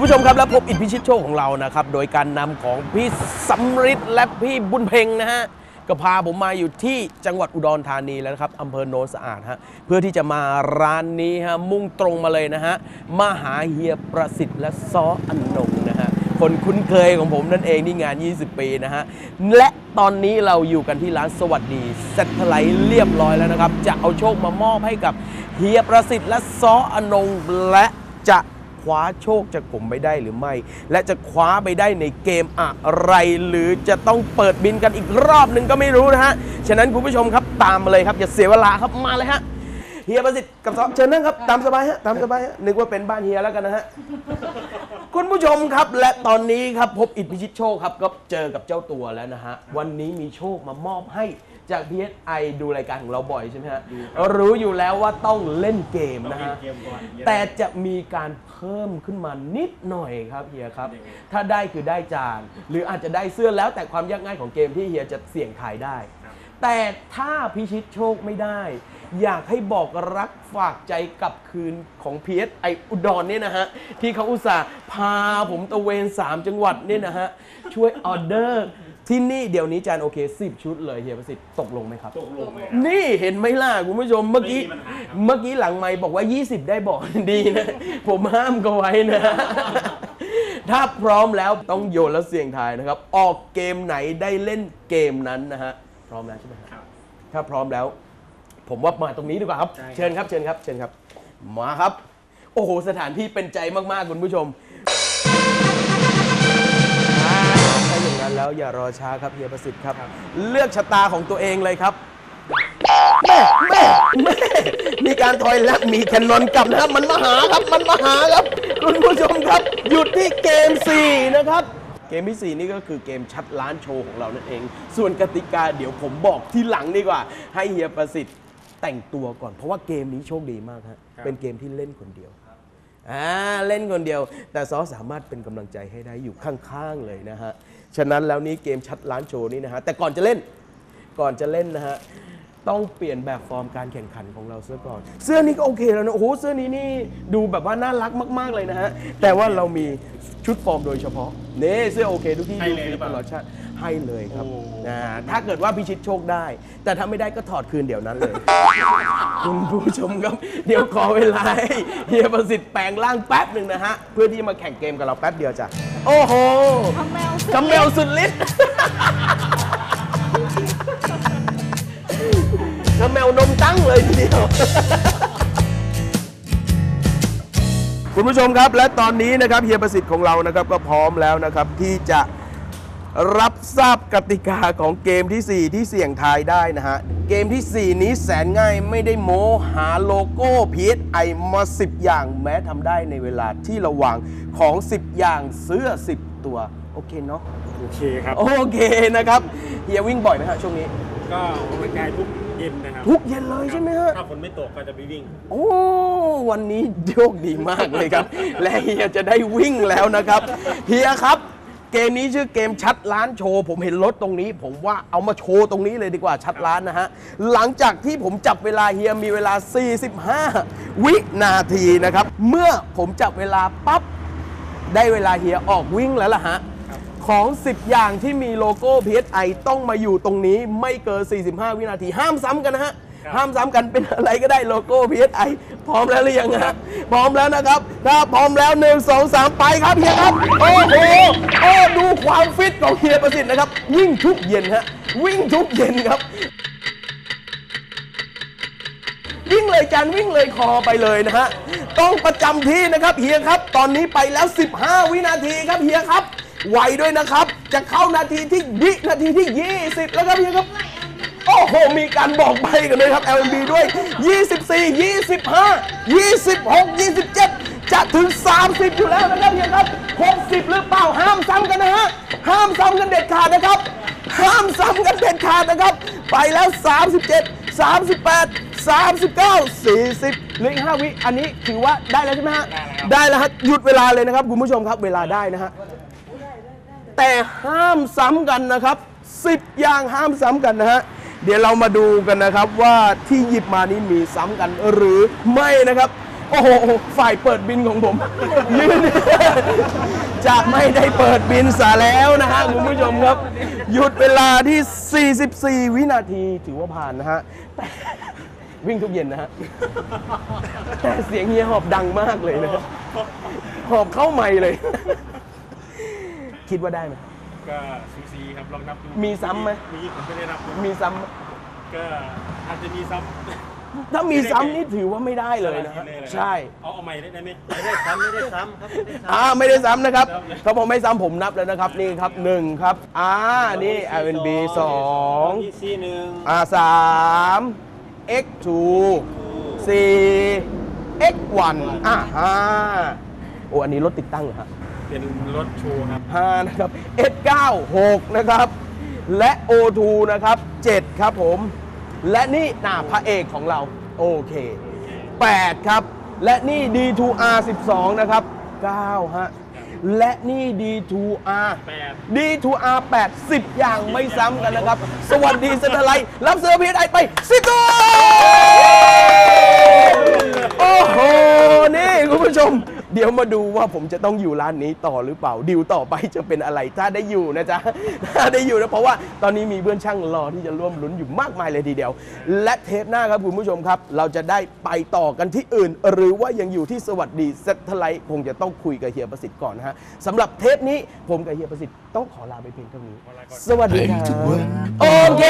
คุณผู้ชมครับ และพบอิทธิพิชิตโชคของเรานะครับ โดยการนำของพี่สำริดและพี่บุญเพ็งนะฮะก็พาผมมาอยู่ที่จังหวัดอุดรธานีแล้วนะครับอำเภอโนนสะอาดฮะเพื่อที่จะมาร้านนี้ฮะมุ่งตรงมาเลยนะฮะมาหาเฮียประสิทธิ์และซออันนงนะฮะคนคุ้นเคยของผมนั่นเองที่งาน 20 ปีนะฮะ และตอนนี้เราอยู่กันที่ร้านสวัสดีเซ็ตไลท์เรียบร้อยแล้วนะครับ จะเอาโชคมามอบให้กับเฮียประสิทธิ์และซออันนงและจะ คว้าโชคจากผมไปได้หรือไม่ และจะคว้าไปได้ในเกมอะไร หรือจะต้องเปิดบินกันอีกรอบหนึ่งก็ไม่รู้นะฮะ ฉะนั้นคุณผู้ชมครับตามมาเลยครับ อย่าเสียเวลาครับมาเลยฮะเฮียประสิทธิ์กับซอเชิญนั่งครับตามสบายฮะตามสบายฮะนึกว่าเป็นบ้านเฮียแล้วกันนะฮะคุณผู้ชมครับและตอนนี้ครับพบอิทธิพิชิตโชคครับก็เจอกับเจ้าตัวแล้วนะฮะวันนี้มีโชคมามอบให้ จาก PSI ดูรายการของเราบ่อยใช่ไหมฮะรู้อยู่แล้วว่าต้องเล่นเกมนะฮะแต่จะมีการเพิ่มขึ้นมานิดหน่อยครับเฮียครับถ้าได้คือได้จาน หรืออาจจะได้เสื้อแล้วแต่ความยากง่ายของเกมที่เฮียจะเสี่ยงทายได้แต่ถ้าพิชิตโชคไม่ได้ อยากให้บอกรักฝากใจกลับคืนของ PSI อุดรเนี่ยนะฮะ ที่เขาอุตส่าห์พาผมตะเวน 3 จังหวัดเนี่ยนะฮะ ช่วยออเดอร์ ที่นี่เดี๋ยวนี้จานโอเค10 ชุดเลยเฮียประสิทธิ์ตกลงไหมครับ ตกลงเลยนี่เห็นไหมล่ะคุณผู้ชมเมื่อกี้ ไม่มีปัญหาครับ เมื่อกี้หลังไมค์บอกว่า 20 ได้บอก ดีนะ ผมห้ามก็ไว้นะ ถ้าพร้อมแล้วต้องโยนแล้วเสี่ยงทายนะครับ ออกเกมไหนได้เล่นเกมนั้นนะฮะ พร้อมแล้วใช่ไหมครับ ครับ ถ้าพร้อมแล้ว ผมว่ามาตรงนี้ดีกว่าครับ ใช่ครับ เชิญครับเชิญครับเชิญครับ มาครับ โอ้โห สถานที่เป็นใจมาก ๆ คุณผู้ชม อย่างนั้นแล้วอย่ารอช้าครับเฮียประสิทธิ์ครับ เลือกชะตาของตัวเองเลยครับแม่แม่แม่มีการถอยและมีแคนนอนกลับนะครับมันมาหาครับมันมาหาครับ คุณผู้ชมครับหยุดที่เกม 4 นะครับ เกมที่ 4 นี่ก็คือเกมชัดล้านโชว์ของเรานั่นเอง ส่วนกติกาเดี๋ยวผมบอกที่หลังดีกว่า ให้เฮียประสิทธิ์แต่งตัวก่อน เพราะว่าเกมนี้โชคดีมากฮะครับเป็นเกมที่เล่นคนเดียว อ่าเล่นคนเดียว แต่ซอสามารถเป็นกำลังใจให้ได้อยู่ข้างๆเลยนะฮะ ฉะนั้นแล้วนี้เกมชัดล้านโชว์นี่นะฮะ แต่ก่อนจะเล่น ก่อนจะเล่นนะฮะ ต้องเปลี่ยนแบบฟอร์มการแข่งขันของเราเสื้อก่อน เสื้อนี้ก็โอเคแล้วนะโอ้โหเสื้อนี้นี่ดูแบบว่าน่ารักมาก ๆเลยนะฮะแต่ว่าเรามีชุดฟอร์มโดยเฉพาะเน่เสื้อโอเคทุกที่ให้ดูเลยหรือเปตล่า ลอดชาติให้เลยครับโอ้นะถ้าเกิดว่าพิชิตโชคได้ แต่ถ้าไม่ได้ก็ถอดคืนเดี๋ยวนั้นเลย คุณผู้ชมครับ เดี๋ยวขอเวลาให้เฮียประสิทธิ์แปลงร่างแป๊บหนึ่งนะฮะ เพื่อที่มาแข่งเกมกับเราแป๊บเดียวจ้ะโอ้โห ทำแมวกำเมลสุดฤทธิ์ กำเมลนมตั้งเลยทีเดียว คุณผู้ชมครับ และตอนนี้นะครับเฮียประสิทธิ์ของเรานะครับก็พร้อมแล้วนะครับที่จะรับทราบกติกาของเกมทีสี่4 ที่เสี่ยงทายได้นะฮะ เกมทีสี่ 4 นี้แสนง่ายไม่ได้โม้หาโลโก้ PSI มา 10 อย่างแม้ทำได้ในเวลาที่ระหว่างของ 10 อย่างเสื้อ 10 ตัว โอเคเนาะโอเคครับ โอเคนะครับ เฮียวิ่งบ่อยไหมฮะช่วงนี้ ก็ออกกำลังกายทุก เย็นนะครับทุกเย็นเลยใช่ไหมฮะถ้าฝนไม่ตกก็จะไปวิ่ง โอ้วันนี้โชคดีมากเลยครับ และเฮียจะได้วิ่งแล้วนะครับเฮียครับ เกมนี้ชื่อเกมชัดล้านโชว์ ผมเห็นรถตรงนี้ ผมว่าเอามาโชว์ตรงนี้เลยดีกว่าชัดล้านนะฮะหลังจากที่ผมจับเวลาเฮียมีเวลา 45 วินาทีนะครับ เมื่อผมจับเวลาปั๊บได้เวลาเฮียออกวิ่งแล้วล่ะฮะ ของ 10 อย่างที่มีโลโก้ PSI ต้องมาอยู่ตรงนี้ไม่เกิน 45 วินาที ห้ามซ้ำกันนะฮะครับห้ามซ้ำกันเป็นอะไรก็ได้โลโก้ PSI พร้อมแล้วหรือยังฮะ พร้อมแล้วนะครับ ถ้าพร้อมแล้ว 1 2 3 ไปครับเฮียครับ โอ้โหโอ้ดูความฟิตของเฮียประสิทธิ์นะครับ วิ่งทุกเย็นฮะ วิ่งทุกเย็นครับวิ่งเลยจานวิ่งเลยคอไปเลยนะฮะ ต้องประจำที่นะครับเฮียครับ ตอนนี้ไปแล้ว 15 วินาทีครับเฮียครับ ไวด้วยนะครับ จะเข้านาทีที่วินาทีที่ 20 แล้วครับเฮียครับ โอ้โห มีการบอกใบกันเลยครับ LMB ด้วย 24 25 26 27 จะถึง 30 อยู่แล้วนะครับเฮียครับ 60 หรือเปล่าห้ามซ้ำกันนะฮะ ห้ามซ้ำกันเด็ดขาดนะครับ ห้ามซ้ำกันเด็ดขาดนะครับ ไปแล้ว 37 38 39 40เหลืออีก5วิ อันนี้ถือว่าได้แล้วใช่ไหมฮะ ได้แล้วฮะ หยุดเวลาเลยนะครับ คุณผู้ชมครับ เวลาได้นะฮะ แต่ห้ามซ้ำกันนะครับ 10 อย่างห้ามซ้ำกันนะฮะเดี๋ยวเรามาดูกันนะครับว่าที่หยิบมานี้มีซ้ำกันหรือไม่นะครับ โอ้โห ฝ่ายเปิดบินของผมยืนจะไม่ได้เปิดบินซะแล้วนะฮะคุณผู้ชมครับ หยุดเวลาที่ 44 วินาทีถือว่าผ่านนะฮะแต่วิ่งทุกเย็นนะฮะแต่เสียงเฮียหอบดังมากเลยนะฮะหอบเข้าไม่เลย คิดว่าได้ไหมก็ซูซีครับลองนับดูมีซ้ำไหมมีผมไม่ได้นับดูมีซ้ำไหมก็อาจจะมีซ้ำถ้ามีซ้ำนี่ถือว่าไม่ได้เลยนะฮะเลยเหรอใช่เอาเอาใหม่ได้ได้ไหมไม่ได้ซ้ำไม่ได้ซ้ำครับไม่ได้ซ้ำอ่าไม่ได้ซ้ำนะครับซ้ำเลยถ้าผมไม่ซ้ำผมนับแล้วนะครับนี่ครับหนึ่งครับอ่านี่ R&B สองอีซีหนึ่งอ่าสาม X 2สี่ X 1อ่าห้าโอ้อันนี้รถติดตั้งเหรอฮะ เป็นรถโชว์ครับห้านะครับ S 9 6นะครับ และ O 2 นะครับ 7 ครับผม และนี่หน้าพระเอกของเรา โอเค 8 ครับ และนี่ D2R 12 นะครับ 9 ฮะ และนี่ D2R แปด D2R 8 10 อย่างไม่ซ้ำกันนะครับ สวัสดีสตไลท์รับเซอร์พีไอไปสิบตัว โอ้โห นี่ คุณผู้ชม เดี๋ยวมาดูว่าผมจะต้องอยู่ร้านนี้ต่อหรือเปล่าดิวต่อไปจะเป็นอะไรถ้าได้อยู่นะจ๊ะถ้าได้อยู่นะเพราะว่าตอนนี้มีเพื่อนช่างรอที่จะร่วมลุ้นอยู่มากมายเลยทีเดียว และเทปหน้าครับคุณผู้ชมครับ เราจะได้ไปต่อกันที่อื่น หรือว่ายังอยู่ที่สวัสดีเซตไลท์คงจะต้องคุยกับเฮียประสิทธิ์ก่อนนะฮะสำหรับเทปนี้ผมกับเฮียประสิทธิ์ต้องขอลาไปเพียงเท่านี้ สวัสดีครับโอเค